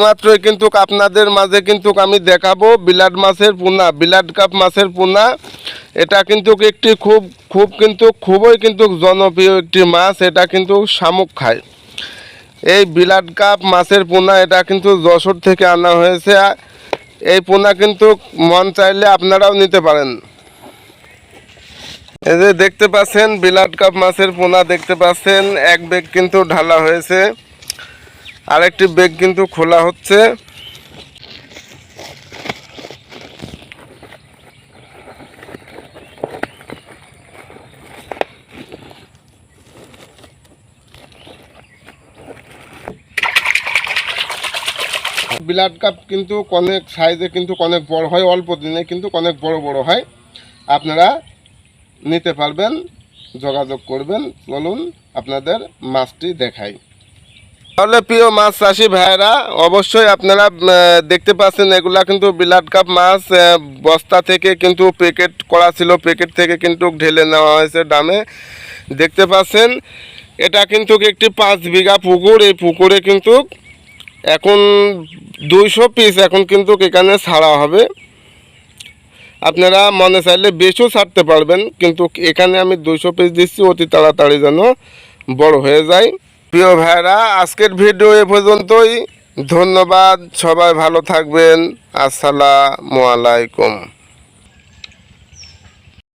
এইমাত্রই কিন্তু আপনাদের মাঝে কিন্তু আমি দেখাবো বিলাট মাছের পোনা, বিলাট কাপ মাছের পোনা। এটা কিন্তু একটি খুব খুব কিন্তু খুবই কিন্তু জনপ্রিয় একটি মাছ, এটা কিন্তু শামুক খায়। এই বিলাট কাপ মাছের পোনা, এটা কিন্তু যশোর থেকে আনা হয়েছে। এই পোনা কিন্তু মন চাইলে আপনারাও নিতে পারেন। এই যে দেখতে পাচ্ছেন, বিলাট কাপ মাছের পোনা দেখতে পাচ্ছেন, এক বেগ কিন্তু ঢালা হয়েছে। আরেকটি বেগ কিন্তু খোলা হচ্ছে। বিলাট কাপ কিন্তু অনেক সাইজে কিন্তু অনেক বড় হয়, অল্প দিনে কিন্তু অনেক বড় বড় হয়। আপনারা নিতে পারবেন, যোগাযোগ করবেন, চলুন আপনাদের মাছটি দেখাই। তাহলে প্রিয় মাছ চাষি ভাইরা অবশ্যই আপনারা দেখতে পাচ্ছেন এগুলা কিন্তু বিলাট কাপ মাছ বস্তা থেকে কিন্তু প্যাকেট করা ছিল প্যাকেট থেকে কিন্তু ঢেলে নেওয়া হয়েছে ডামে দেখতে পাচ্ছেন, এটা কিন্তু একটি পাঁচ বিঘা পুকুর, এই পুকুরে কিন্তু এখন দুইশো পিস এখন কিন্তু এখানে ছাড়া হবে। আপনারা মনে চাইলে বেশিও ছাড়তে পারবেন, কিন্তু এখানে আমি দুইশো পিস দিচ্ছি, অতি তাড়াতাড়ি যেন বড় হয়ে যায়। প্রিয় ভাইরা আজকের ভিডিও এ পর্যন্তই। ধন্যবাদ সবাই ভালো থাকবেন। আসসালামু আলাইকুম।